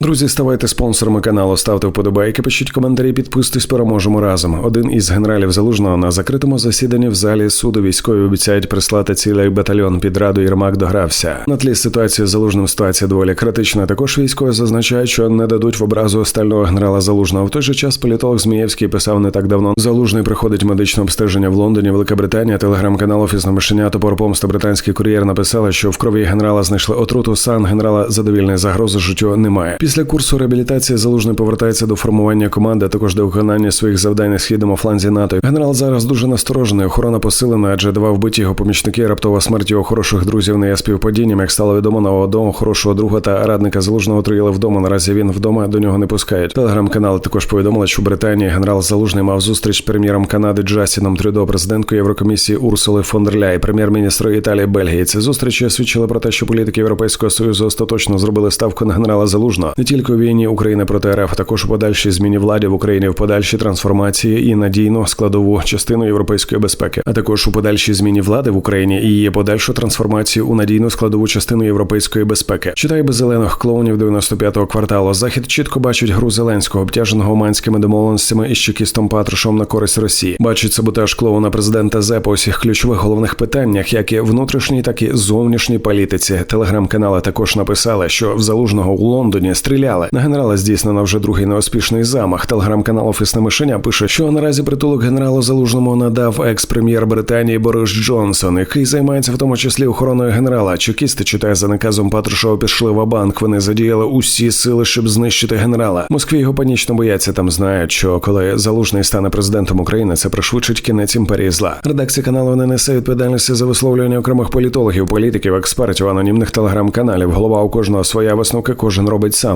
Друзі, ставайте спонсорами каналу, ставте вподобайки, пишіть коментарі, підписуйтесь, переможемо разом. Один із генералів залужного на закритому засіданні в залі суду військові обіцяють прислати цілий батальйон під раду Єрмак догрався. На тлі ситуації з залужним ситуація доволі критична. Також військові зазначають, що не дадуть в образу стального генерала залужного. В той же час політолог Змієвський писав не так давно. Залужний приходить медичне обстеження в Лондоні. Велика Британія, телеграм-канал Офісне мишеня топор помста британський кур'єр написала, що в крові генерала знайшли отруту. Сан генерала задовільної загрози життю немає. Після курсу реабілітації залужний повертається до формування команди, а також до виконання своїх завдань на східному фланзі НАТО. Генерал зараз дуже насторожений. Охорона посилена, адже два вбиті його помічники. Раптова смерть його хороших друзів не є співпадінням. Як стало відомо на одного хорошого друга та радника залужного отруїли вдома. Наразі він вдома до нього не пускають. Телеграм-канали також повідомили, що в Британії генерал Залужний мав зустріч з прем'єром Канади Джастіном Трюдо, президенткою Єврокомісії Урсули фон дер Ляй, прем'єр-міністром Італії Бельгії. Ці зустрічі свідчили про те, що політики Європейського союзу остаточно зробили ставку на генерала Залужного не тільки у війні України проти РФ, також у подальшій зміні влади в Україні, в подальшій трансформації і надійну складову частину європейської безпеки, а також у подальшій зміні влади в Україні і її подальшу трансформацію у надійну складову частину європейської безпеки. Читай без зелених клоунів 95-го кварталу. Захід чітко бачить гру Зеленського, обтяженого оманськими домовленостями із чекістом Патрушем на користь Росії. Бачить саботаж клоуна президента Зе по усіх ключових головних питаннях, як і внутрішній, так і зовнішній політиці. Телеграм-канали також написали, що в залужного у Лондоні стріляли. На генерала здійснено вже другий неуспішний замах. Телеграм-канал Офісне мишеня пише, що наразі притулок генералу залужному надав екс-прем'єр Британії Борис Джонсон, який займається в тому числі охороною генерала. Чекісти читає за наказом Патрушева пішли в банк. Вони задіяли усі сили, щоб знищити генерала. Москві його панічно бояться. Там знають, що коли залужний стане президентом України, це пришвидшить кінець імперії зла. Редакція каналу не несе відповідальності за висловлювання окремих політологів, політиків, експертів, анонімних телеграм-каналів. Голова у кожного своя висновка, кожен робить сам.